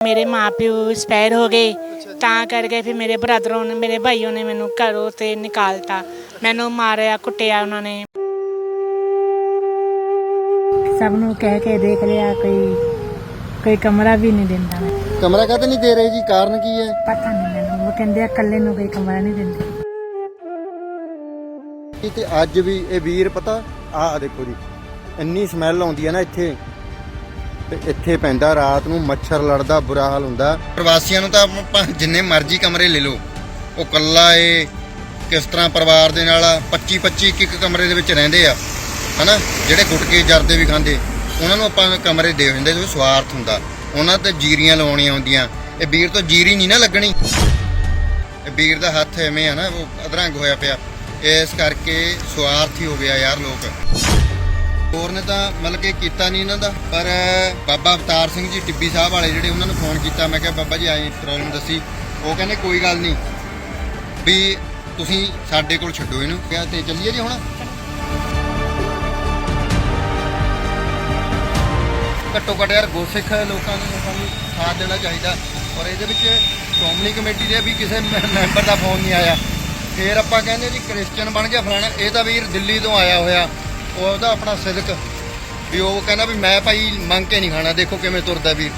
ਮੇਰੇ ਮਾਪਿਓ ਐਕਸਪਾਇਰ ਹੋ ਗਏ ਤਾਂ ਕਰਕੇ ਫਿਰ ਮੇਰੇ ਬ੍ਰਦਰੋਂ ਨੇ ਮੇਰੇ ਭਾਈਓ ਨੇ ਮੈਨੂੰ ਘਰੋਂ ਤੇ ਨਿਕਾਲਤਾ। ਮੈਨੂੰ ਮਾਰਿਆ ਕੁੱਟਿਆ ਉਹਨਾਂ ਨੇ। ਸਭ ਨੂੰ ਕਹਿ ਕੇ ਦੇਖ ਲਿਆ ਕੋਈ ਕੋਈ ਕਮਰਾ ਵੀ ਨਹੀਂ ਦਿੰਦਾ। ਕਮਰਾ ਕਾਹਤੇ ਨਹੀਂ ਦੇ ਰਹੇ ਜੀ? ਕਾਰਨ ਕੀ ਹੈ? ਪਤਾ ਨਹੀਂ ਮੈਨੂੰ। ਉਹ ਕਹਿੰਦੇ ਆ ਇਕੱਲੇ ਨੂੰ ਕੋਈ ਕਮਰਾ ਨਹੀਂ ਦਿੰਦੇ। ਤੇ ਅੱਜ ਵੀ ਇਹ ਵੀਰ ਪਤਾ ਆਹ ਦੇਖੋ ਜੀ ਇੰਨੀ ਸਮੈਲ ਆਉਂਦੀ ਹੈ ਨਾ ਇੱਥੇ। ਤੇ ਇੱਥੇ ਪੈਂਦਾ, ਰਾਤ ਨੂੰ ਮੱਛਰ ਲੜਦਾ, ਬੁਰਾ ਹਾਲ ਹੁੰਦਾ। ਪ੍ਰਵਾਸੀਆਂ ਨੂੰ ਤਾਂ ਆਪਾਂ ਜਿੰਨੇ ਮਰਜ਼ੀ ਕਮਰੇ ਲੈ ਲਓ, ਉਹ ਕੱਲਾ ਏ, ਕਿਸ ਤਰ੍ਹਾਂ ਪਰਿਵਾਰ ਦੇ ਨਾਲ 25 25 ਇੱਕ ਇੱਕ ਕਮਰੇ ਦੇ ਵਿੱਚ ਰਹਿੰਦੇ ਆ, ਹਨਾ? ਜਿਹੜੇ ਗੁਟਕੇ ਜਰਦੇ ਵੀ ਖਾਂਦੇ, ਉਹਨਾਂ ਨੂੰ ਆਪਾਂ ਕਮਰੇ ਦੇ ਦਿੰਦੇ ਜੋ ਸਵਾਰਥ ਹੁੰਦਾ। ਉਹਨਾਂ ਤੇ ਜੀਰੀਆਂ ਲਵਾਉਣੀਆਂ ਹੁੰਦੀਆਂ। ਇਹ ਵੀਰ ਤੋਂ ਜੀਰੀ ਨਹੀਂ ਨਾ ਲੱਗਣੀ। ਇਹ ਵੀਰ ਦਾ ਹੱਥ ਐਵੇਂ ਆ ਨਾ, ਉਹ ਅਧਰੰਗ ਹੋਇਆ ਪਿਆ। ਇਸ ਕਰਕੇ ਸਵਾਰਥੀ ਹੋ ਗਿਆ ਯਾਰ ਲੋਕ। ਹੋਰ ਨੇ ਤਾਂ ਮਤਲਬ ਕਿ ਕੀਤਾ ਨਹੀਂ ਇਹਨਾਂ ਦਾ। ਪਰ ਬਾਬਾ ਅਵਤਾਰ ਸਿੰਘ ਜੀ ਟਿੱਬੀ ਸਾਹਿਬ ਵਾਲੇ ਜਿਹੜੇ ਉਹਨਾਂ ਨੂੰ ਫੋਨ ਕੀਤਾ, ਮੈਂ ਕਿਹਾ, ਬਾਬਾ ਜੀ ਆਈ ਪ੍ਰੋਬਲਮ ਦੱਸੀ। ਉਹ ਕਹਿੰਦੇ, ਕੋਈ ਗੱਲ ਨਹੀਂ। ਵੀ ਤੁਸੀਂ ਸਾਡੇ ਕੋਲ ਛੱਡੋ ਇਹਨੂੰ। ਕਿਹਾ, ਤੇ ਚੱਲੀਏ ਜੀ ਹੁਣ? ਘੱਟੋ ਘੱਟ ਯਾਰ ਗੁਰਸਿੱਖ ਲੋਕਾਂ ਨੂੰ ਲੋਕਾਂ ਨੂੰ ਸਾਥ ਦੇਣਾ ਚਾਹੀਦਾ। ਔਰ ਇਹਦੇ ਵਿੱਚ ਸ਼੍ਰੋਮਣੀ ਕਮੇਟੀ ਦੇ ਵੀ ਕਿਸੇ ਮੈ- ਮੈਂਬਰ ਦਾ ਫੋਨ ਨਹੀਂ ਆਇਆ। ਫੇਰ ਆਪਾਂ ਕਹਿੰਦੇ ਜੀ ਕ੍ਰਿਸਚੀਅਨ ਬਣ ਗਿਆ ਫਲਾਣਾ। ਇਹ ਤਾਂ ਵੀਰ ਦਿੱਲੀ ਤੋਂ ਆਇਆ ਹੋਇਆ। ਉਹ ਉਹਦਾ ਆਪਣਾ ਸਿਦਕ ਵੀ ਉਹ ਕਹਿੰਦਾ ਵੀ ਮੈਂ ਭਾਈ ਮੰਗ ਕੇ ਨਹੀਂ ਖਾਣਾ, ਦੇਖੋ ਕਿਵੇਂ ਤੁਰਦਾ ਵੀਰ।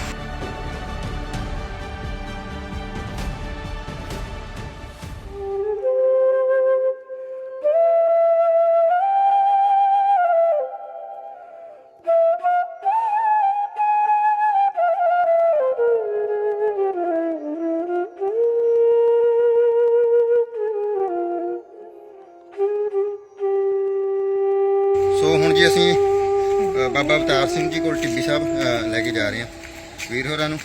ਸਿੰਘ ਜੀ ਕੋਲ ਟਿੱਬੀ ਸਾਹਿਬ ਲੈ ਕੇ ਜਾ ਰਹੇ ਹਾਂ। ਵੀਰ ਹੋਰਾਂ ਨੂੰ।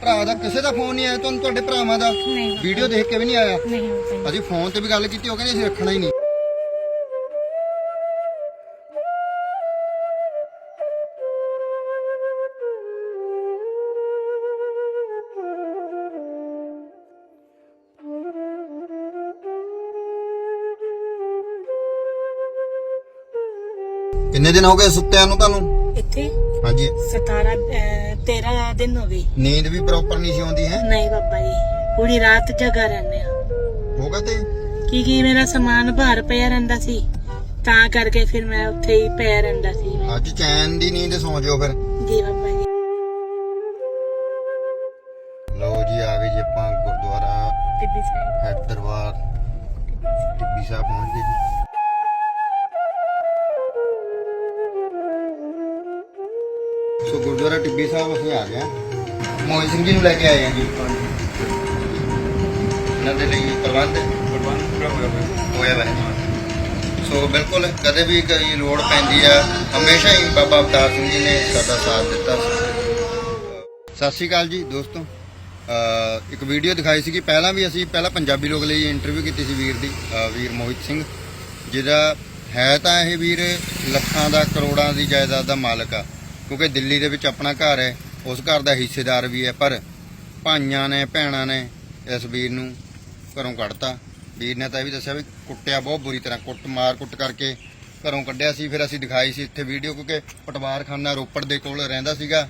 ਭਰਾ ਦਾ ਕਿਸੇ ਦਾ ਫੋਨ ਨਹੀਂ ਆਇਆ ਤੁਹਾਨੂੰ ਤੁਹਾਡੇ ਭਰਾਵਾਂ ਦਾ? ਨਹੀਂ। ਵੀਡੀਓ ਦੇਖ ਕੇ ਵੀ ਨਹੀਂ ਆਇਆ? ਨਹੀਂ। ਅਸੀਂ ਫੋਨ ਤੇ ਵੀ ਗੱਲ ਕੀਤੀ ਉਹ ਕਹਿੰਦੇ ਅਸੀਂ ਰੱਖਣਾ ਹੀ ਨਹੀਂ। ਕਿੰਨੇ ਦਿਨ ਹੋ ਗਏ ਸੁੱਤਿਆਂ ਨੂੰ ਤੁਹਾਨੂੰ? ਇੱਥੇ ਹਾਂਜੀ। 17 13 ਦਿਨ ਹੋ ਗਏ। ਨੀਂਦ ਵੀ ਪ੍ਰੋਪਰ ਨਹੀਂ ਸੀ ਆਉਂਦੀ ਹੈ? ਨਹੀਂ ਬਾਬਾ ਜੀ। ਪੂਰੀ ਰਾਤ ਜਗਾ ਰਹਿੰਦੇ ਆ। ਹੋਗਾ ਤੇ? ਕੀ ਕੀ ਮੇਰਾ ਸਮਾਨ ਬਾਹਰ ਪਿਆ ਰਹਿੰਦਾ ਸੀ ਤਾਂ ਕਰਕੇ ਫਿਰ ਮੈਂ ਉੱਥੇ ਹੀ ਪਿਆ ਰਹਿੰਦਾ ਸੀ। ਅੱਜ ਚੈਨ ਦੀ ਨੀਂਦ ਸੌਂ ਜਾਓ ਫਿਰ। ਜੀ ਬਾਬਾ ਜੀ। ਲਓ ਜੀ ਆ ਗਏ ਜੀ ਆਪਾਂ ਗੁਰਦੁਆਰਾ। ਟਿੱਬੀ ਸਾਹਿਬ। ਹੈਡ ਦਰਬਾਰ ਟਿੱਬੀ ਸਾਹਿਬ ਪਹੁੰਚ ਗਏ ਜੀ। ਸੋ ਗੁਰਦੁਆਰਾ ਟਿੱਬੀ ਸਾਹਿਬ ਅਸੀਂ ਆ ਗਏ ਹਾਂ। ਮੋਹਨ ਸਿੰਘ ਜੀ ਨੂੰ ਲੈ ਕੇ ਆਏ ਹਾਂ ਜੀ। ਇਹਨਾਂ ਦੇ ਲਈ ਪ੍ਰਬੰਧ ਪ੍ਰਬੰਧ ਪੂਰਾ ਹੋਇਆ ਹੋਇਆ। ਹੋਇਆ ਹੈ ਸੋ ਬਿਲਕੁਲ ਕਦੇ ਵੀ ਕੋਈ ਲੋੜ ਪੈਂਦੀ ਆ, ਹਮੇਸ਼ਾ ਹੀ ਬਾਬਾ ਅਵਤਾਰ ਸਿੰਘ ਜੀ ਨੇ ਸਾਡਾ ਸਾਥ ਦਿੱਤਾ ਸਤਿ ਸ਼੍ਰੀ ਅਕਾਲ ਜੀ ਦੋਸਤੋ। ਇੱਕ ਵੀਡੀਓ ਦਿਖਾਈ ਸੀ ਕਿ ਪਹਿਲਾਂ ਵੀ ਅਸੀਂ, ਪਹਿਲਾਂ ਪੰਜਾਬੀ ਲੋਕ ਲਈ ਇੰਟਰਵਿਊ ਕੀਤੀ ਸੀ ਵੀਰ ਦੀ ਵੀਰ ਮੋਹਿਤ ਸਿੰਘ। ਜਿਹਦਾ ਹੈ ਤਾਂ ਇਹ ਵੀਰ ਲੱਖਾਂ ਦਾ ਕਰੋੜਾਂ ਦੀ ਜਾਇਦਾਦ ਦਾ ਮਾਲਕ ਆ। ਕਿਉਂਕਿ ਦਿੱਲੀ ਦੇ ਵਿੱਚ ਆਪਣਾ ਘਰ ਹੈ, ਉਸ ਘਰ ਦਾ ਹਿੱਸੇਦਾਰ ਵੀ ਹੈ, ਪਰ ਭਾਈਆਂ ਨੇ, ਭੈਣਾਂ ਨੇ ਇਸ ਵੀਰ ਨੂੰ ਘਰੋਂ ਕੱਢਤਾ। ਵੀਰ ਨੇ ਤਾਂ ਇਹ ਵੀ ਦੱਸਿਆ ਵੀ ਕੁੱਟਿਆ, ਬਹੁਤ ਬੁਰੀ ਤਰ੍ਹਾਂ ਕੁੱਟ ਮਾਰ ਕੁੱਟ ਕਰਕੇ ਘਰੋਂ ਕੱਢਿਆ ਸੀ। ਫਿਰ ਅਸੀਂ ਦਿਖਾਈ ਸੀ ਇੱਥੇ ਵੀਡੀਓ, ਕਿਉਂਕਿ ਪਟਵਾਰਖਾਨਾ ਰੋਪੜ ਦੇ ਕੋਲ ਰਹਿੰਦਾ ਸੀਗਾ।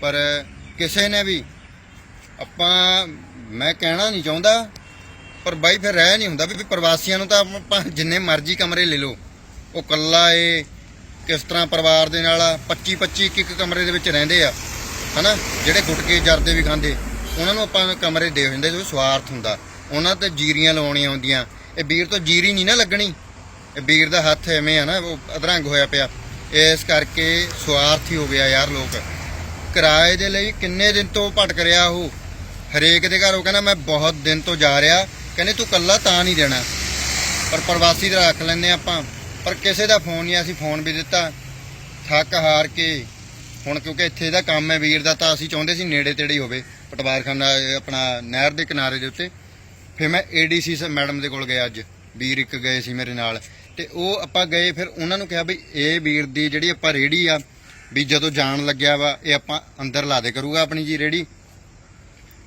ਪਰ ਕਿਸੇ ਨੇ ਵੀ ਆਪਾਂ, ਮੈਂ ਕਹਿਣਾ ਨਹੀਂ ਚਾਹੁੰਦਾ, ਪਰ ਬਾਈ ਫਿਰ ਰਹਿ ਨਹੀਂ ਹੁੰਦਾ ਵੀ ਪ੍ਰਵਾਸੀਆਂ ਨੂੰ ਤਾਂ ਆਪਾਂ ਜਿੰਨੇ ਮਰਜ਼ੀ ਕਮਰੇ ਲੈ ਲਓ। ਉਹ ਕੱਲਾ ਏ ਕਿਸ ਤਰ੍ਹਾਂ ਪਰਿਵਾਰ ਦੇ ਨਾਲ 25 25 ਇੱਕ ਇੱਕ ਕਮਰੇ ਦੇ ਵਿੱਚ ਰਹਿੰਦੇ ਆ, ਹਨਾ? ਜਿਹੜੇ ਗੁਟਕੇ ਜਰਦੇ ਵੀ ਖਾਂਦੇ, ਉਹਨਾਂ ਨੂੰ ਆਪਾਂ ਕਮਰੇ ਦੇ ਦਿੰਦੇ ਜੋ ਸਵਾਰਥ ਹੁੰਦਾ। ਉਹਨਾਂ ਤੇ ਜੀਰੀਆਂ ਲਵਾਉਣੀਆਂ ਹੁੰਦੀਆਂ। ਇਹ ਵੀਰ ਤੋਂ ਜੀਰੀ ਨਹੀਂ ਨਾ ਲੱਗਣੀ। ਇਹ ਵੀਰ ਦਾ ਹੱਥ ਐਵੇਂ ਆ ਨਾ, ਉਹ ਅਧਰੰਗ ਹੋਇਆ ਪਿਆ। ਇਸ ਕਰਕੇ ਸਵਾਰਥੀ ਹੋ ਗਿਆ ਯਾਰ ਲੋਕ। ਕਿਰਾਏ ਦੇ ਲਈ ਕਿੰਨੇ ਦਿਨ ਤੋਂ ਭਟਕ ਰਿਹਾ ਉਹ? ਹਰੇਕ ਦੇ ਘਰ ਉਹ ਕਹਿੰਦਾ, ਮੈਂ ਬਹੁਤ ਦਿਨ ਤੋਂ ਜਾ ਰਿਹਾ। ਕਹਿੰਦੇ, ਤੂੰ ਕੱਲਾ ਤਾਂ ਨਹੀਂ ਦੇਣਾ। ਪਰ ਪ੍ਰਵਾਸੀ ਦਾ ਰੱਖ ਲੈਂਦੇ ਆਪਾਂ। ਪਰ ਕਿਸੇ ਦਾ ਫੋਨ ਨਹੀਂ, ਅਸੀਂ ਫੋਨ ਵੀ ਦਿੱਤਾ, ਥੱਕ ਹਾਰ ਕੇ। ਹੁਣ ਕਿਉਂਕਿ ਇੱਥੇ ਇਹਦਾ ਕੰਮ ਹੈ ਵੀਰ ਦਾ, ਤਾਂ ਅਸੀਂ ਚਾਹੁੰਦੇ ਸੀ ਨੇੜੇ ਤੇੜੇ ਹੀ ਹੋਵੇ, ਪਟਵਾਰਖਾਨਾ ਇਹ ਆਪਣਾ ਨਹਿਰ ਦੇ ਕਿਨਾਰੇ ਦੇ ਉੱਤੇ। ਫਿਰ ਮੈਂ ਏਡੀਸੀ ਮੈਡਮ ਦੇ ਕੋਲ ਗਿਆ ਅੱਜ, ਵੀਰ ਇੱਕ ਗਏ ਸੀ ਮੇਰੇ ਨਾਲ। ਤੇ ਉਹ ਆਪਾਂ ਗਏ, ਫਿਰ ਉਹਨਾਂ ਨੂੰ ਕਿਹਾ ਵੀ ਇਹ ਵੀਰ ਦੀ ਜਿਹੜੀ ਆਪਾਂ ਰੇੜੀ ਆ, ਵੀ ਜਦੋਂ ਜਾਣ ਲੱਗਿਆ ਵਾ, ਇਹ ਆਪਾਂ ਅੰਦਰ ਲਾ ਦੇ ਕਰੂਗਾ ਆਪਣੀ ਜੀ ਰੇੜੀ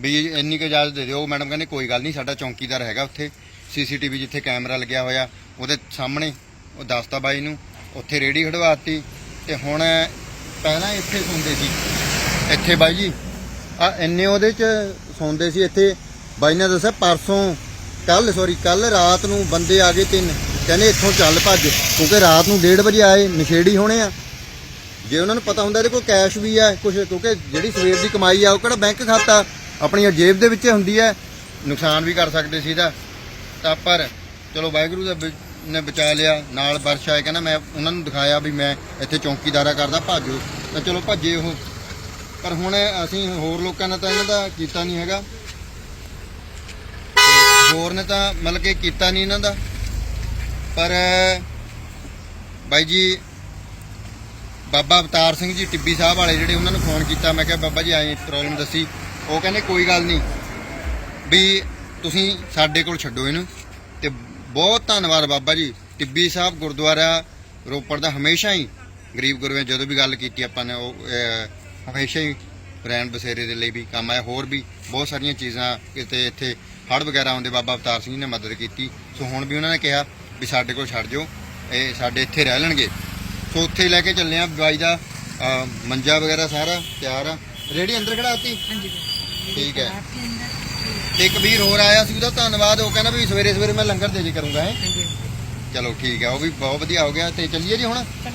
ਵੀ ਇੰਨੀ ਕੁ ਇਜਾਜ਼ਤ ਦੇ ਦਿਓ। ਮੈਡਮ ਕਹਿੰਦੇ, ਕੋਈ ਗੱਲ ਨਹੀਂ, ਸਾਡਾ ਚੌਂਕੀਦਾਰ ਹੈਗਾ ਉੱਥੇ। ਸੀਸੀਟੀਵੀ ਜਿੱਥੇ ਕੈਮਰਾ ਲੱਗਿਆ ਹੋਇਆ, ਉਹਦੇ ਸਾਹਮਣੇ। ਉਹ ਦੱਸਤਾ ਬਾਈ ਨੂੰ, ਉੱਥੇ ਰੇੜੀ ਖੜਵਾਤੀ ਤੇ ਹੁਣ ਪਹਿਲਾਂ ਇੱਥੇ ਸੌਂਦੇ ਸੀ। ਇੱਥੇ ਬਾਈ ਜੀ ਆ ਇੰਨੇ ਉਹਦੇ ਚ ਸੌਂਦੇ ਸੀ ਇੱਥੇ। ਬਾਈ ਨੇ ਦੱਸਿਆ ਪਰਸੋਂ ਕੱਲ ਸੌਰੀ ਕੱਲ ਰਾਤ ਨੂੰ ਬੰਦੇ ਆ ਗਏ ਤਿੰਨ। ਕਹਿੰਦੇ ਇੱਥੋਂ ਚੱਲ ਭੱਜ, ਕਿਉਂਕਿ ਰਾਤ ਨੂੰ 1:30 ਵਜੇ ਆਏ, ਨਸ਼ੇੜੀ ਹੋਣੇ ਆ। ਜੇ ਉਹਨਾਂ ਨੂੰ ਪਤਾ ਹੁੰਦਾ ਇਹਦੇ ਕੋਲ ਕੈਸ਼ ਵੀ ਆ ਕੁਝ ਕਿਉਂਕਿ ਜਿਹੜੀ ਸਵੇਰ ਦੀ ਕਮਾਈ ਆ, ਉਹ ਕਿਹੜਾ ਬੈਂਕ ਖਾਤਾ? ਆਪਣੀ ਜੇਬ ਦੇ ਵਿੱਚ ਹੁੰਦੀ ਹੈ ਨੁਕਸਾਨ ਵੀ ਕਰ ਸਕਦੇ ਸੀ ਇਹਦਾ। ਤਾਂ ਪਰ, ਚਲੋ ਵਾਹਿਗੁਰੂ ਦਾ ਨੇ ਬਚਾ ਲਿਆ, ਨਾਲ ਵਰਸ਼ਾ ਹੈ ਕਹਿੰਦਾ ਮੈਂ ਉਹਨਾਂ ਨੂੰ ਦਿਖਾਇਆ ਵੀ ਮੈਂ ਇੱਥੇ ਚੌਂਕੀਦਾਰਾ ਕਰਦਾ, ਭਾਜੋ ਤਾਂ ਚਲੋ ਭੱਜੇ ਉਹ। ਪਰ ਹੁਣ ਅਸੀਂ ਹੋਰ ਲੋਕਾਂ ਨੇ ਤਾਂ ਇਹਨਾਂ ਦਾ ਕੀਤਾ ਨਹੀਂ ਹੈਗਾ। ਹੋਰ ਨੇ ਤਾਂ ਮਤਲਬ ਕਿ ਕੀਤਾ ਨਹੀਂ ਇਹਨਾਂ ਦਾ। ਪਰ ਬਾਈ ਜੀ, ਬਾਬਾ ਅਵਤਾਰ ਸਿੰਘ ਜੀ, ਟਿੱਬੀ ਸਾਹਿਬ ਵਾਲੇ ਜਿਹੜੇ ਉਹਨਾਂ ਨੂੰ ਫੋਨ ਕੀਤਾ, ਮੈਂ ਕਿਹਾ ਬਾਬਾ ਜੀ ਆਏ ਪ੍ਰੋਬਲਮ ਦੱਸੀ। ਉਹ ਕਹਿੰਦੇ, ਕੋਈ ਗੱਲ ਨਹੀਂ। ਵੀ ਤੁਸੀਂ ਸਾਡੇ ਕੋਲ ਛੱਡੋ ਇਹਨੂੰ। ਤੇ ਬਹੁਤ ਧੰਨਵਾਦ ਬਾਬਾ ਜੀ। ਟਿੱਬੀ ਸਾਹਿਬ ਗੁਰਦੁਆਰਾ ਰੋਪੜ ਦਾ ਹਮੇਸ਼ਾ ਹੀ ਗਰੀਬ ਗੁਰੂਆਂ ਜਦੋਂ ਵੀ ਗੱਲ ਕੀਤੀ ਆਪਾਂ ਨੇ ਉਹ ਅਹ, ਹਮੇਸ਼ਾ ਹੀ ਬ੍ਰਾਂਡ ਬਸੇਰੇ ਦੇ ਲਈ ਵੀ ਕੰਮ ਆਇਆ। ਹੋਰ ਵੀ ਬਹੁਤ ਸਾਰੀਆਂ ਚੀਜ਼ਾਂ ਕਿਤੇ ਇੱਥੇ ਹੜ੍ਹ ਵਗੈਰਾ ਆਉਂਦੇ ਬਾਬਾ ਅਵਤਾਰ ਸਿੰਘ ਜੀ ਨੇ ਮਦਦ ਕੀਤੀ। ਸੋ ਹੁਣ ਵੀ ਉਹਨਾਂ ਨੇ ਕਿਹਾ ਵੀ ਸਾਡੇ ਕੋਲ ਛੱਡ ਜਾਓ ਇਹ ਸਾਡੇ ਇੱਥੇ ਰਹਿ ਲੈਣਗੇ। ਸੋ ਉੱਥੇ ਲੈ ਕੇ ਚੱਲੇ ਆ ਬਾਈ ਦਾ ਅਹ, ਮੰਜਾ ਵਗੈਰਾ ਸਾਰਾ ਤਿਆਰ ਆ। ਰੇੜੀ ਅੰਦਰ ਖੜਾਤੀ ਹਾਂਜੀ। ਠੀਕ ਹੈ। ਤੇ ਇੱਕ ਵੀਰ ਹੋਰ ਆਇਆ ਸੀ ਉਹਦਾ ਧੰਨਵਾਦ ਉਹ ਕਹਿੰਦਾ ਵੀ ਸਵੇਰੇ ਸਵੇਰੇ ਮੈਂ ਲੰਗਰ ਦੇ ਜੀ ਕਰੂੰਗਾ ਹੈ। ਚਲੋ ਠੀਕ ਹੈ ਉਹ ਵੀ ਬਹੁਤ ਵਧੀਆ ਹੋ ਗਿਆ ਤੇ ਚੱਲੀਏ ਜੀ ਹੁਣ? ਤੇ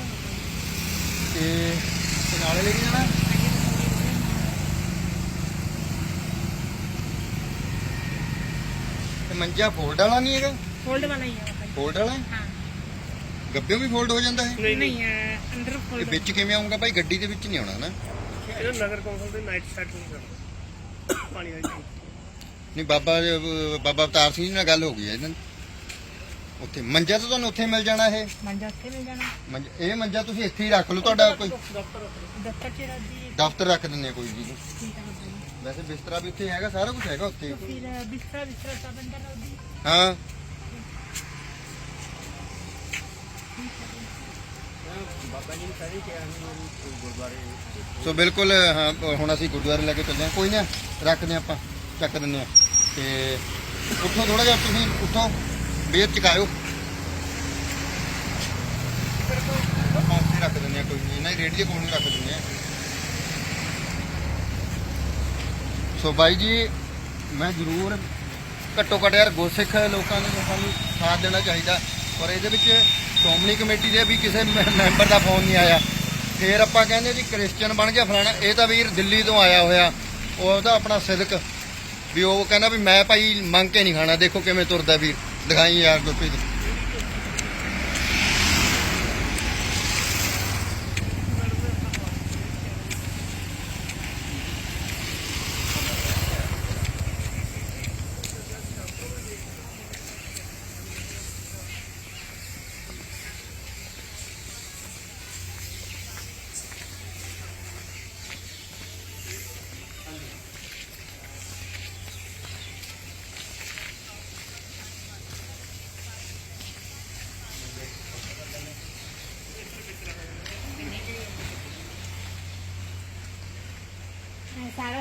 ਤੇ ਨਾਲੇ ਲੈ ਕੇ ਜਾਣਾ? ਤੇ ਮੰਜਾ ਫੋਲਡ ਵਾਲਾ ਨਹੀਂ ਹੈਗਾ? ਫੋਲਡ ਵਾਲਾ ਹੀ ਜੀ ਫੋਲਡ ਵਾਲਾ? ਹੈ? ਹਾਂ ਗੱਬਿਓਂ ਵੀ ਫੋਲਡ ਹੋ ਜਾਂਦਾ ਹੈ? ਨਹੀਂ ਨਹੀਂ ਹੈ, ਅੰਦਰ ਤੇ ਫੋਲਡ ਵਿੱਚ ਕਿਵੇਂ ਆਉਂਗਾ ਭਾਈ? ਗੱਡੀ ਦੇ ਵਿੱਚ ਨਹੀਂ ਆਉਣਾ ਨਾ? ਇਹ ਨਗਰ ਕੌਂਸਲ ਦੇ ਨਾਈਟ ਸੈਟ ਨਹੀਂ ਕਰਦਾ ਪਾਣੀ ਵਾਲੀ ਟੈਂਕੀ। ਨਹੀਂ ਬਾਬਾ ਜੀ- ਬਾਬਾ ਅਵਤਾਰ ਸਿੰਘ ਜੀ ਨਾਲ ਗੱਲ ਹੋ ਗਈ ਹੈ ਇਹਨਾਂ ਦੀ। ਉੱਥੇ ਮੰਜਾ ਤਾਂ ਤੁਹਾਨੂੰ ਉੱਥੇ ਮਿਲ ਜਾਣਾ ਇਹ? ਮੰਜਾ ਉੱਥੇ ਮਿਲ ਜਾਣਾ। ਮੰਜਾ ਇਹ ਮੰਜਾ ਤੁਸੀਂ ਇੱਥੇ ਹੀ ਰੱਖ ਲਓ ਤੁਹਾਡਾ ਕੋਈ ਦਫ਼ਤਰ ਦਫ਼ਤਰ ਚ ਰੱਦੀ ਦਫ਼ਤਰ ਰੱਖ ਦਿੰਦੇ ਆ ਕੋਈ ਜੀ। ਠੀਕ ਹੈ ਬਾਬਾ ਜੀ ਵੈਸੇ ਬਿਸਤਰਾ ਵੀ ਉੱਥੇ ਹੈਗਾ ਸਾਰਾ ਕੁਝ ਹੈਗਾ ਉੱਥੇ। ਫਿਰ ਅ, ਬਿਸਤਰਾ ਬਿਸਤਰਾ ਸਭ ਅੰਦਰ ਰੱਦੀ ਹਾਂ। ਸੋ ਬਿਲਕੁਲ ਹਾਂ ਹੁਣ ਅਸੀਂ ਗੁਰਦੁਆਰੇ ਲੈ ਕੇ ਚੱਲੇ ਹਾਂ। ਕੋਈ ਨਾ ਰੱਖਦੇ ਹਾਂ ਆਪਾਂ ਚੱਕ ਦਿੰਦੇ ਆ ਤੇ ਉੱਠੋ ਥੋੜਾ ਜਿਹਾ ਤੁਸੀਂ ਉੱਥੋਂ ਬੇਰ ਚਕਾਇਓ। ਆਪਾਂ ਰੱਖ ਦਿੰਦੇ ਆ ਕੋਈ ਨਹੀਂ। ਇਹਨਾਂ ਦੀ ਦੇ ਕੋਲ ਨੂੰ ਰੱਖ ਦਿੰਦੇ ਆ ਸੋ ਬਾਈ ਜੀ, ਮੈਂ ਜ਼ਰੂਰ ਘੱਟੋ ਘੱਟ ਯਾਰ ਗੁਰਸਿੱਖ ਲੋਕਾਂ ਨੂੰ ਸਾਨੂੰ ਸਾਥ ਦੇਣਾ ਚਾਹੀਦਾ। ਪਰ ਇਹਦੇ ਵਿੱਚ ਸ਼੍ਰੋਮਣੀ ਕਮੇਟੀ ਦੇ ਵੀ ਕਿਸੇ ਮੈ- ਮੈਂਬਰ ਦਾ ਫੋਨ ਨਹੀਂ ਆਇਆ। ਫੇਰ ਆਪਾਂ ਕਹਿੰਦੇ ਜੀ ਕ੍ਰਿਸਚੀਅਨ ਬਣ ਗਿਆ ਫਲਾਣਾ। ਇਹ ਤਾਂ ਵੀਰ ਦਿੱਲੀ ਤੋਂ ਆਇਆ ਹੋਇਆ। ਉਹਦਾ ਆਪਣਾ ਸਿਦਕ। ਵੀ ਉਹ ਕਹਿੰਦਾ ਵੀ ਮੈਂ ਭਾਈ ਮੰਗ ਕੇ ਨਹੀਂ ਖਾਣਾ, ਦੇਖੋ ਕਿਵੇਂ ਤੁਰਦਾ ਵੀਰ। ਦਿਖਾਈ ਯਾਰ ਗੁਰਪ੍ਰੀਤ ਸਾਰਾ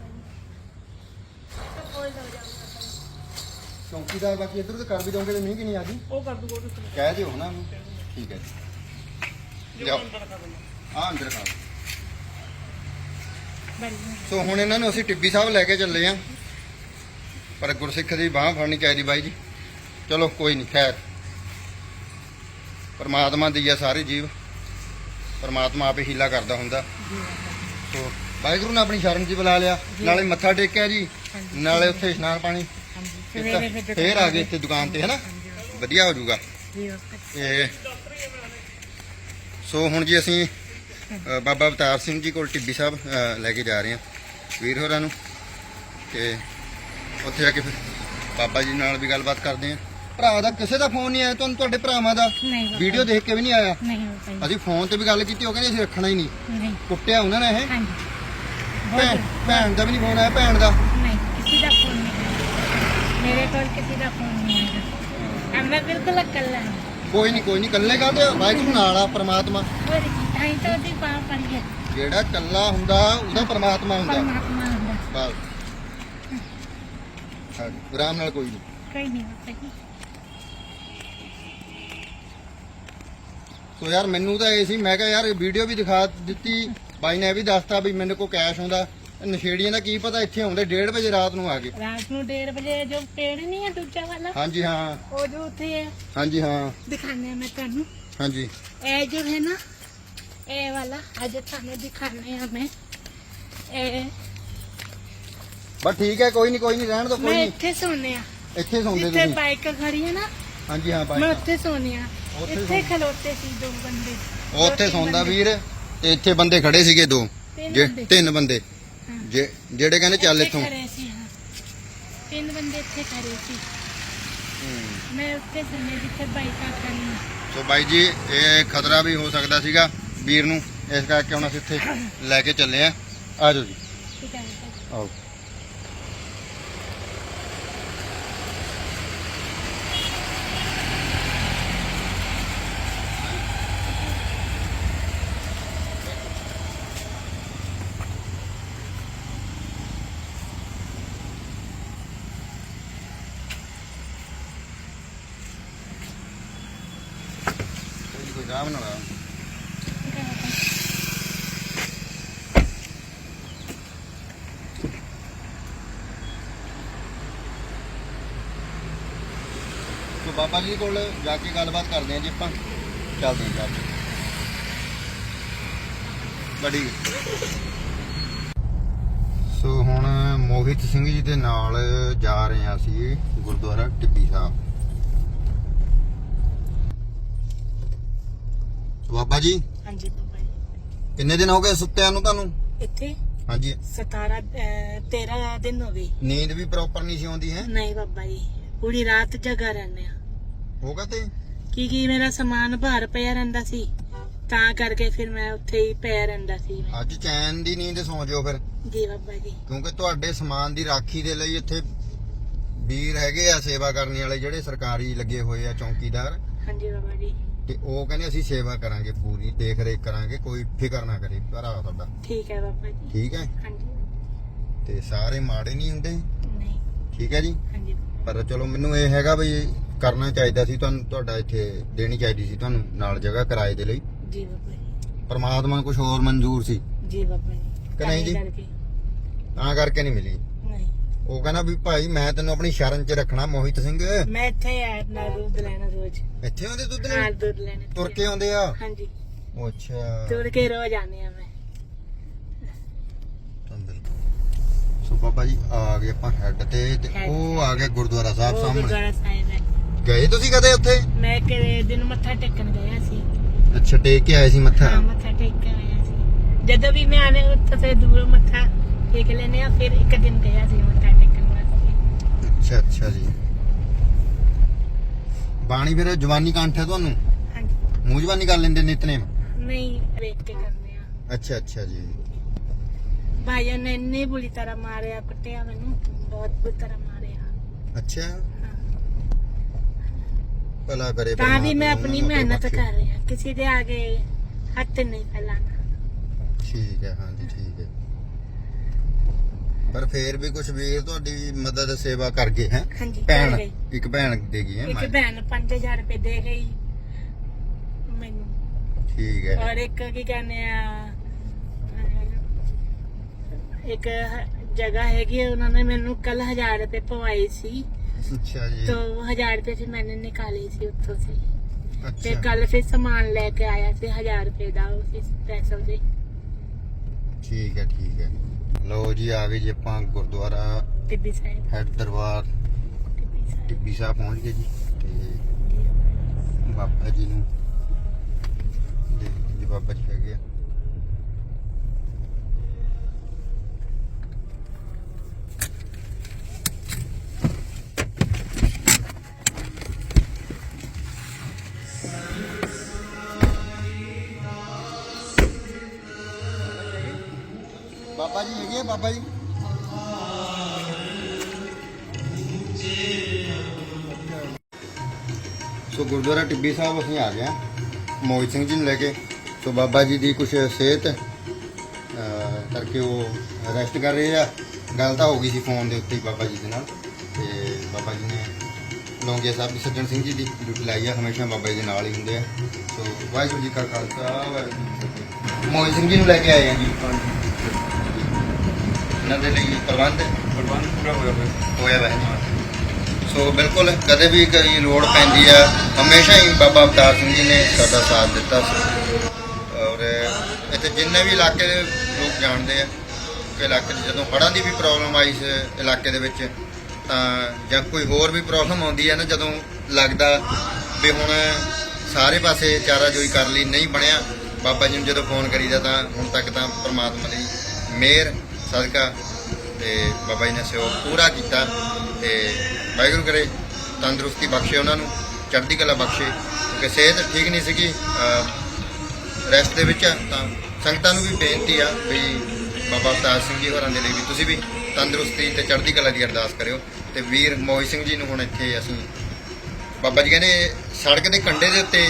ਚੌਂਕੀਦਾਰ ਬਾਕੀ ਇੱਧਰ ਤੇ ਕਰ ਵੀ ਦੋਗੇ ਤੇ ਮੀਂਹ ਕਿ ਨਹੀਂ ਆ ਗਈ? ਉਹ ਕਰ ਦੂਗਾ ਉਹਦੇ ਕਹਿ ਦਿਓ ਨਾ ਉਹਨੂੰ। ਠੀਕ ਹੈ ਜੀ। ਜੋ ਲਿਆਓ। ਆ ਅੰਦਰ ਖਾ ਸੋ ਹੁਣ ਇਹਨਾਂ ਨੂੰ ਅਸੀਂ ਟਿੱਬੀ ਸਾਹਿਬ ਲੈ ਕੇ ਚੱਲੇ ਆਂ। ਪਰ ਗੁਰਸਿੱਖ ਦੀ ਬਾਹ ਫੜਨੀ ਚਾਹੀਦੀ ਬਾਈ ਜੀ। ਚਲੋ ਕੋਈ ਨਹੀਂ ਖੈਰ। ਪਰਮਾਤਮਾ ਦੀ ਆ ਸਾਰੇ ਜੀਵ। ਪਰਮਾਤਮਾ ਆਪੇ ਹੀਲਾ ਕਰਦਾ ਹੁੰਦਾ। ਸੋ ਵਾਹਿਗੁਰੂ ਨੇ ਆਪਣੀ ਸ਼ਰਨ ਜੀ ਬੁਲਾ ਲਿਆ। ਨਾਲੇ ਮੱਥਾ ਟੇਕਿਆ ਜੀ। ਨਾਲੇ ਉੱਥੇ ਇਸ਼ਨਾਨ ਪਾਣੀ। ਫੇਰ ਆ ਗਏ ਇੱਥੇ ਦੁਕਾਨ ਤੇ ਹੈਨਾ? ਵਧੀਆ ਹੋ ਜਾਊਗਾ। ਇਹ ਸੋ ਹੁਣ ਜੀ ਅਸੀਂ ਬਾਬਾ ਅਵਤਾਰ ਸਿੰਘ ਜੀ ਕੋਲ ਟਿੱਬੀ ਸਾਹਿਬ ਲੈ ਕੇ ਜਾ ਰਹੇ ਹਾਂ ਵੀਰ ਹੋਰਾਂ ਨੂੰ। ਤੇ ਉੱਥੇ ਜਾ ਕੇ ਫਿਰ ਬਾਬਾ ਜੀ ਨਾਲ ਵੀ ਗੱਲਬਾਤ ਕਰਦੇ ਹਾਂ। ਭਰਾ ਦਾ ਕਿਸੇ ਦਾ ਫੋਨ ਨਹੀਂ ਆਇਆ ਤੁਹਾਨੂੰ ਤੁਹਾਡੇ ਭਰਾਵਾਂ ਦਾ? ਵੀਡੀਓ ਦੇਖ ਕੇ ਵੀ ਨਹੀਂ ਆਇਆ? ਨਹੀਂ ਅਸੀਂ ਫੋਨ ਤੇ ਵੀ ਗੱਲ ਕੀਤੀ ਉਹ ਕਹਿੰਦੇ ਅਸੀਂ ਰੱਖਣਾ ਹੀ ਨਹੀਂ। ਕੁੱਟਿਆ ਉਹਨਾਂ ਨੇ ਇਹ? ਹਾਂਜੀ। ਭੈਣ- ਭੈਣ ਦਾ ਵੀ ਨਹੀਂ ਫੋਨ ਆਇਆ ਭੈਣ ਦਾ? ਨਹੀਂ ਕਿਸੇ ਦਾ ਫੋਨ ਨਹੀਂ ਮੇਰੇ ਨਹੀਂ ਕੋਈ ਨਹੀਂ ਕੋਈ ਨਹੀਂ ਇਕੱਲੇ ਕਾਹਦੇ ਵਾਹਿਗੁਰੂ ਨਾਲ ਆ ਪ੍ਰਮਾਤਮਾ। ਜਿਹੜਾ ਇਕੱਲਾ ਹੁੰਦਾ ਉਹਦਾ ਪ੍ਰਮਾਤਮਾ ਹੁੰਦਾ। ਪਰਮਾਤਮਾ ਨਾਲ ਕੋਈ ਨਹੀਂ। ਕੋਈ ਯਾਰ ਮੈਨੂੰ ਤਾਂ ਇਹ ਸੀ ਮੈਂ ਕਿਹਾ ਯਾਰ ਵੀਡੀਓ ਵੀ ਦਿਖਾ ਦਿੱਤੀ। ਬਾਈ ਨੇ ਇਹ ਵੀ ਦੱਸਤਾ ਵੀ ਮੈਨੂੰ ਕੋ ਕੈਸ਼ ਹੁੰਦਾ। ਨਸ਼ੇੜੀਆਂ ਦਾ ਕੀ ਪਤਾ ਇੱਥੇ ਆਉਂਦੇ 1:30 ਵਜੇ ਰਾਤ ਨੂੰ ਆ ਗਏ। ਰਾਤ ਨੂੰ 1:30 ਵਜੇ ਜੋ ਪੇੜ ਨਹੀਂ ਹੈ ਦੂਜਾ ਵਾਲਾ ਹਾਂਜੀ ਹਾਂ। ਉਹ ਜੋ ਉੱਥੇ ਹੈ ਹਾਂਜੀ ਹਾਂ। ਦਿਖਾਣੇ ਮੈਂ ਤੁਹਾਨੂੰ। ਹਾਂਜੀ। ਇਹ ਜੋ ਹੈ ਨਾ ਇਹ ਵਾਲਾ ਅੱਜ ਤੁਹਾਨੂੰ ਦਿਖਾਣੇ ਆ ਮੈਂ। ਇਹ ਬਸ ਠੀਕ ਹੈ ਕੋਈ ਨਹੀਂ ਕੋਈ ਨਹੀਂ ਰਹਿਣ ਦੋ ਕੋਈ ਮੈਂ ਨਹੀਂ ਇੱਥੇ ਸੋਨੇ ਆ। ਇੱਥੇ ਸੌਂਦੇ ਜਿੱਥੇ ਤੁਸੀਂ। ਬਾਈਕ ਖੜੀ ਹੈ ਨਾ ਹਾਂਜੀ ਹਾਂ ਮੈਂ ਬਾਈ ਉੱਥੇ ਸੋਨੇ ਆ। ਉੱਥੇ ਇੱਥੇ ਖਲੋਤੇ ਸੀ ਦੋ ਬੰਦੇ। ਉਹ ਉੱਥੇ ਸੌਂਦਾ ਵੀਰ ਤੇ ਇੱਥੇ ਬੰਦੇ ਖੜੇ ਸੀਗੇ ਦੋ। ਤਿੰਨ ਜੇ ਬੰਦੇ। ਤਿੰਨ ਬੰਦੇ। ਜੇ ਜਿਹੜੇ ਕਹਿੰਦੇ ਚੱਲ ਇੱਥੇ ਇੱਥੋਂ। ਖੜੇ ਸੀ ਹਾਂ। ਤਿੰਨ ਬੰਦੇ ਇੱਥੇ ਖੜੇ ਸੀ। ਮੈਂ ਉੱਥੇ ਸੋਨੇ ਜਿੱਥੇ ਬਾਈਕਾਂ ਖੜੀਆਂ ਸੋ ਬਾਈ ਜੀ ਇਹ ਖਤਰਾ ਵੀ ਹੋ ਸਕਦਾ ਸੀਗਾ ਵੀਰ ਨੂੰ। ਇਸ ਕਰਕੇ ਹੁਣ ਅਸੀਂ ਇੱਥੇ ਲੈ ਕੇ ਚੱਲੇ ਆ ਆ ਜਾਓ ਜੀ। ਠੀਕ ਹੈ। ਆਓ। ਕੋਈ ਰਾਮ ਸੋ ਬਾਬਾ ਜੀ ਕੋਲ ਜਾ ਕੇ ਗੱਲਬਾਤ ਕਰਦੇ ਹਾਂ ਜੀ ਆਪਾਂ। ਚੱਲਦੇ ਹਾਂ ਜੀ ਬੜੀ ਸੋ ਹੁਣ ਮੋਹਿਤ ਸਿੰਘ ਜੀ ਦੇ ਨਾਲ ਜਾ ਰਹੇ ਹਾਂ ਅਸੀਂ ਗੁਰਦੁਆਰਾ ਟਿੱਬੀ ਸਾਹਿਬ ਸੋ ਬਾਬਾ ਜੀ ਹਾਂਜੀ ਬਾਬਾ ਜੀ। ਕਿੰਨੇ ਦਿਨ ਹੋ ਗਏ ਸੁੱਤਿਆਂ ਨੂੰ ਤੁਹਾਨੂੰ? ਇੱਥੇ? ਹਾਂਜੀ। 17 ਅਹ, 13 ਦਿਨ ਹੋ ਗਏ। ਨੀਂਦ ਵੀ ਪ੍ਰੋਪਰ ਨਹੀਂ ਸੀ ਆਉਂਦੀ ਹੈ? ਨਹੀਂ ਬਾਬਾ ਜੀ। ਪੂਰੀ ਰਾਤ ਜਗਾ ਰਹਿੰਦੇ ਆ। ਹੋਗਾ ਤੇ? ਕੀ ਕੀ ਮੇਰਾ ਸਮਾਨ ਭਾਰ ਪਿਆ ਰਹਿੰਦਾ ਸੀ? ਤਾਂ ਕਰਕੇ ਫਿਰ ਮੈਂ ਉੱਥੇ ਹੀ ਪਿਆ ਰਹਿੰਦਾ ਸੀ ਮੈਂ। ਅੱਜ ਚੈਨ ਦੀ ਨੀਂਦ ਸੌਂ ਜਾਓ ਫਿਰ। ਜੀ ਬਾਬਾ ਜੀ। ਕਿਉਂਕਿ ਤੁਹਾਡੇ ਸਮਾਨ ਦੀ ਰਾਖੀ ਦੇ ਲਈ ਇੱਥੇ ਵੀਰ ਹੈਗੇ ਆ ਸੇਵਾ ਕਰਨ ਵਾਲੇ ਜਿਹੜੇ ਸਰਕਾਰੀ ਲੱਗੇ ਹੋਏ ਆ ਚੌਕੀਦਾਰ। ਹਾਂਜੀ ਬਾਬਾ ਜੀ। ਤੇ ਉਹ ਕਹਿੰਦੇ ਅਸੀਂ ਸੇਵਾ ਕਰਾਂਗੇ ਪੂਰੀ ਦੇਖ ਰੇਖ ਕਰਾਂਗੇ ਕੋਈ ਫਿਕਰ ਨਾ ਕਰੇ ਭਰਾ ਤੁਹਾਡਾ। ਠੀਕ ਹੈ ਬਾਬਾ ਜੀ। ਠੀਕ ਹੈ? ਹਾਂਜੀ। ਤੇ ਸਾਰੇ ਮਾੜੇ ਨਹੀਂ ਹੁੰਦੇ? ਨਹੀਂ। ਠੀਕ ਹੈ ਜੀ? ਹਾਂਜੀ। ਪਰ ਚਲੋ ਮੈਨੂੰ ਇਹ ਹੈਗਾ ਵੀ ਕਰਨਾ ਚਾਹੀਦਾ ਸੀ ਤੁਹਾਨੂੰ ਤੁਹਾਡਾ ਇੱਥੇ ਦੇਣੀ ਚਾਹੀਦੀ ਸੀ ਤੁਹਾਨੂੰ ਨਾਲ ਜਗ੍ਹਾ ਕਿਰਾਏ ਦੇ ਲਈ। ਜੀ ਬਾਬਾ ਜੀ। ਪਰਮਾਤਮਾ ਨੂੰ ਕੁਝ ਹੋਰ ਮਨਜ਼ੂਰ ਸੀ। ਜੀ ਬਾਬਾ ਜੀ। ਕਿ ਨਹੀਂ ਜੀ? ਤਾਂ ਕਰਕੇ ਨਹੀਂ ਮਿਲੀ। ਉਹ ਕਹਿੰਦਾ ਵੀ ਭਾਈ ਮੈਂ ਤੈਨੂੰ ਆਪਣੀ ਸ਼ਰਨ 'ਚ ਰੱਖਣਾ ਮੋਹਿਤ ਸਿੰਘ। ਮੈਂ ਇੱਥੇ ਆ ਦੁੱਧ ਲੈਣਾ ਰੋਜ਼। ਇੱਥੇ ਆਉਂਦੇ ਦੁੱਧ ਹਾਂ ਲੈਣ ਦੁੱਧ ਲੈਣੇ। ਤੁਰ ਕੇ ਆਉਂਦੇ ਆ? ਹਾਂਜੀ। ਉਹ ਅੱਛਾ। ਤੁਰ ਕੇ ਰੋਜ਼ ਆਨੇ ਆ ਮੈਂ। ਸੋ ਬਾਬਾ ਜੀ ਆ ਗਏ ਆਪਾਂ ਹੈੱਡ ਤੇ ਤੇ Head ਉਹ ਆ ਗਿਆ ਗੁਰਦੁਆਰਾ ਸਾਹਿਬ ਉਹ ਸਾਹਮਣੇ। ਗੁਰਦੁਆਰਾ ਸਾਹਿਬ ਹੈ। ਗਏ ਤੁਸੀਂ ਕਦੇ ਉੱਥੇ? ਮੈਂ ਕਿਹੜੇ ਦਿਨ ਮੱਥਾ ਟੇਕਣ ਗਿਆ ਸੀ। ਅੱਛਾ ਟੇਕ ਕੇ ਆਏ ਸੀ ਮੱਥਾ? ਹਾਂ ਮੱਥਾ ਟੇਕ ਕੇ ਆਇਆ ਸੀ। ਜਦੋਂ ਵੀ ਮੈਂ ਆਨੇ ਉੱਥੇ ਦੂਰੋਂ ਮੱਥਾ ਟੇਕ ਲੈਨੇ ਆ ਫਿਰ ਇੱਕ ਦਿਨ ਗਿਆ ਸੀ ਮੱਥਾ ਟੇਕਣ ਵਾਸਤੇ। ਅੱਛਾ ਅੱਛਾ ਜੀ। ਬਾਣੀ ਫਿਰ ਜਵਾਨੀ ਕੰਠ ਹੈ ਤੁਹਾਨੂੰ? ਹਾਂਜੀ। ਮੂੰਹ ਜਵਾਨੀ ਕਰ ਲੈਂਦੇ ਨਿਤਨੇਮ ਨਹੀਂ ਵੇਖ ਕੇ ਕਰਨੇ ਆ। ਅੱਛਾ ਅੱਛਾ ਜੀ। ਭਾਈਆਂ ਨੇ ਇੰਨੀ ਬੁਰੀ ਤਰ੍ਹਾਂ ਮਾਰਿਆ ਕੁੱਟਿਆ ਮੈਨੂੰ ਬਹੁਤ ਬੁਰੀ ਤਰ੍ਹਾਂ ਮਾਰਿਆ। ਅੱਛਾ। ਹਾਂ। ਭਲਾ ਕਰੇ ਤਾਂ ਵੀ ਮੈਂ ਪਰਮਾਤਮਾ ਆਪਣੀ ਉਹਨਾਂ ਮਿਹਨਤ ਬਖਸ਼ੇ। ਕਰ ਰਹੀ ਹਾਂ ਕਿਸੇ ਦੇ ਆਗੇ ਹੱਥ ਨਹੀਂ ਫੈਲਾਣਾ। ਠੀਕ ਹੈ ਹਾਂਜੀ ਠੀਕ। ਹੈ ਪਰ ਫੇਰ ਵੀ ਕੁਝ ਵੀਰ ਤੁਹਾਡੀ ਮਦਦ ਸੇਵਾ ਕਰ ਗਏ ਹੈ ਹਾਂਜੀ ਕਰ ਭੈਣ ਗਈ ਇੱਕ ਭੈਣ ਦੇ ਗਈ ਹੈ ਇੱਕ ਮਾਂ। ਭੈਣ 5000 ਰੁਪਏ ਦੇ ਗਈ ਮੈਨੂੰ ਠੀਕ ਹੈ ਔਰ ਇੱਕ ਕੀ ਕਹਿੰਦੇ ਆ ਅਹ, ਇੱਕ ਹ- ਜਗ੍ਹਾ ਹੈਗੀ ਹੈ, ਉਹਨਾਂ ਨੇ ਮੈਨੂੰ ਕੱਲ 1000 ਰੁਪਏ ਪਵਾਏ ਸੀ ਅੱਛਾ ਜੀ तो हजार रुपए फिर मैंने निकाले सी उत्थों से फिर ਅੱਛਾ कल फिर सामान लेके आया फिर हजार रुपए दा उस पैसों से ਠੀਕ ਹੈ ਠੀਕ ਹੈ ਲੋ ਜੀ ਆ ਗਏ ਜੀ ਆਪਾਂ ਗੁਰਦੁਆਰਾ ਟਿੱਬੀ ਸਾਹਿਬ। ਹੈਡ ਦਰਬਾਰ। ਟਿੱਬੀ ਸਾਹਿਬ। ਪਹੁੰਚ ਗਏ ਜੀ ਤੇ ਬਾਬਾ ਜੀ ਨੂੰ ਦੇ ਬਾਬਾ ਜੀ ਹੈਗੇ ਆ। ਬਾਬਾ ਬਾਬਾ ਜੀ। ਸੋ ਗੁਰਦੁਆਰਾ ਟਿੱਬੀ ਸਾਹਿਬ ਅਸੀਂ ਆ ਗਏ ਹਾਂ, ਮੋਹਿਤ ਸਿੰਘ ਜੀ ਨੂੰ ਲੈ ਕੇ। ਸੋ ਬਾਬਾ ਜੀ ਦੀ ਕੁਝ ਸਿਹਤ ਕਰਕੇ ਉਹ ਰੈਸਟ ਕਰ ਰਹੇ ਆ। ਗੱਲ ਤਾਂ ਹੋ ਗਈ ਸੀ ਫੋਨ ਦੇ ਉੱਤੇ ਬਾਬਾ ਜੀ ਦੇ ਨਾਲ। ਤੇ ਬਾਬਾ ਜੀ ਨੇ ਲੌਂਗੀਆ ਸਾਹਿਬ ਦੀ ਸੱਜਣ ਸਿੰਘ ਜੀ ਦੀ ਡਿਊਟੀ ਲਾਈ ਆ, ਹਮੇਸ਼ਾ ਬਾਬਾ ਜੀ ਦੇ ਨਾਲ ਹੀ ਹੁੰਦੇ ਆ। ਸੋ ਵਾਹਿਗੁਰੂ ਜੀ ਕਾ ਖਾਲਸਾ, ਵਾਹਿਗੁਰੂ ਜੀ ਕੀ ਫਤਿਹ। ਮੋਹਿਤ ਸਿੰਘ ਜੀ ਨੂੰ ਲੈ ਕੇ ਆਏ ਆ ਜੀ। ਇਹਨਾਂ ਦੇ ਲਈ ਪ੍ਰਬੰਧ ਪ੍ਰਬੰਧ ਪੂਰਾ ਹੋਇਆ ਹੋਇਆ। ਹੋਇਆ ਵੈ ਸੋ ਬਿਲਕੁਲ ਕਦੇ ਵੀ ਕੋਈ ਲੋੜ ਪੈਂਦੀ ਆ ਹਮੇਸ਼ਾ ਹੀ ਬਾਬਾ ਅਵਤਾਰ ਸਿੰਘ ਜੀ ਨੇ ਸਾਡਾ ਸਾਥ ਦਿੱਤਾ ਸੀ। ਔਰ ਇੱਥੇ ਜਿੰਨੇ ਵੀ ਇਲਾਕੇ ਦੇ ਲੋਕ ਜਾਣਦੇ ਆ ਕਿ ਇਲਾਕੇ 'ਚ ਜਦੋਂ ਹੜ੍ਹਾਂ ਦੀ ਵੀ ਪ੍ਰੋਬਲਮ ਆਈ ਇਸ ਇਲਾਕੇ ਦੇ ਵਿੱਚ ਤਾਂ ਜਾਂ ਕੋਈ ਹੋਰ ਵੀ ਪ੍ਰੋਬਲਮ ਆਉਂਦੀ ਹੈ ਨਾ ਜਦੋਂ ਲੱਗਦਾ ਵੀ ਹੁਣ ਸਾਰੇ ਪਾਸੇ ਚਾਰਾ ਜੋਈ ਕਰ ਲਈ ਨਹੀਂ ਬਣਿਆ ਬਾਬਾ ਜੀ ਨੂੰ ਜਦੋਂ ਫੋਨ ਕਰੀਦਾ ਤਾਂ ਹੁਣ ਤੱਕ ਤਾਂ ਪ੍ਰਮਾਤਮਾ ਦੀ ਮਿਹਰ ਸਦਕਾ ਤੇ ਬਾਬਾ ਜੀ ਨੇ ਸਹਿਯੋਗ ਪੂਰਾ ਕੀਤਾ ਤੇ ਵਾਹਿਗੁਰੂ ਕਰੇ ਤੰਦਰੁਸਤੀ ਬਖਸ਼ੇ ਉਹਨਾਂ ਨੂੰ ਚੜ੍ਹਦੀ ਕਲਾ ਬਖਸ਼ੇ ਕਿਉਂਕਿ ਸਿਹਤ ਠੀਕ ਨਹੀਂ ਸੀਗੀ ਰੈਸਟ ਦੇ ਵਿੱਚ ਤਾਂ ਸੰਗਤਾਂ ਨੂੰ ਵੀ ਬੇਨਤੀ ਆ ਵੀ ਬਾਬਾ ਅਵਤਾਰ ਸਿੰਘ ਜੀ ਹੋਰਾਂ ਦੇ ਲਈ ਵੀ ਤੁਸੀਂ ਵੀ ਤੰਦਰੁਸਤੀ ਤੇ ਚੜ੍ਹਦੀ ਕਲਾ ਦੀ ਅਰਦਾਸ ਕਰਿਓ ਤੇ ਵੀਰ ਮੋਹਿਤ ਸਿੰਘ ਜੀ ਨੂੰ ਹੁਣ ਇੱਥੇ ਅਸੀਂ ਬਾਬਾ ਜੀ ਕਹਿੰਦੇ ਸੜਕ ਦੇ ਕੰਢੇ ਦੇ ਉੱਤੇ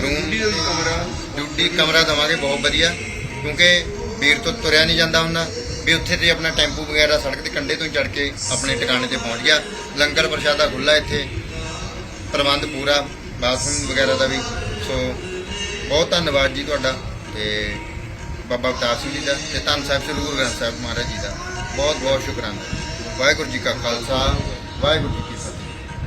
ਰੂਮ ਕਮਰਾ ਡਿਊਟੀ ਕਮਰਾ ਦਵਾਂਗੇ ਬਹੁਤ ਵਧੀਆ ਕਿਉਂਕਿ ਵੀਰ ਤੋਂ ਤੁਰਿਆ ਨਹੀਂ ਜਾਂਦਾ ਹੁੰਦਾ ਵੀ ਉੱਥੇ ਤੇ ਆਪਣਾ ਟੈਂਪੂ ਵਗੈਰਾ ਸੜਕ ਦੇ ਕੰਢੇ ਤੋਂ ਹੀ ਚੜ ਕੇ ਆਪਣੇ ਟਿਕਾਣੇ ਤੇ ਪਹੁੰਚ ਗਿਆ। ਲੰਗਰ ਪ੍ਰਸ਼ਾਦਾ ਖੁੱਲਾ ਇੱਥੇ। ਪ੍ਰਬੰਧ ਪੂਰਾ ਬਾਥਰੂਮ ਵਗੈਰਾ ਦਾ ਵੀ। ਸੋ ਬਹੁਤ ਧੰਨਵਾਦ ਜੀ ਤੁਹਾਡਾ ਤੇ ਬਾਬਾ ਅਵਤਾਰ ਸਿੰਘ ਜੀ ਦਾ ਤੇ ਧੰਨ ਸਾਹਿਬ ਸ੍ਰੀ ਗੁਰੂ ਗ੍ਰੰਥ ਸਾਹਿਬ ਮਹਾਰਾਜ ਜੀ ਦਾ। ਬਹੁਤ ਬਹੁਤ ਸ਼ੁਕਰਾਨਾ। ਵਾਹਿਗੁਰੂ ਜੀ ਕਾ ਖਾਲਸਾ, ਵਾਹਿਗੁਰੂ ਜੀ ਕੀ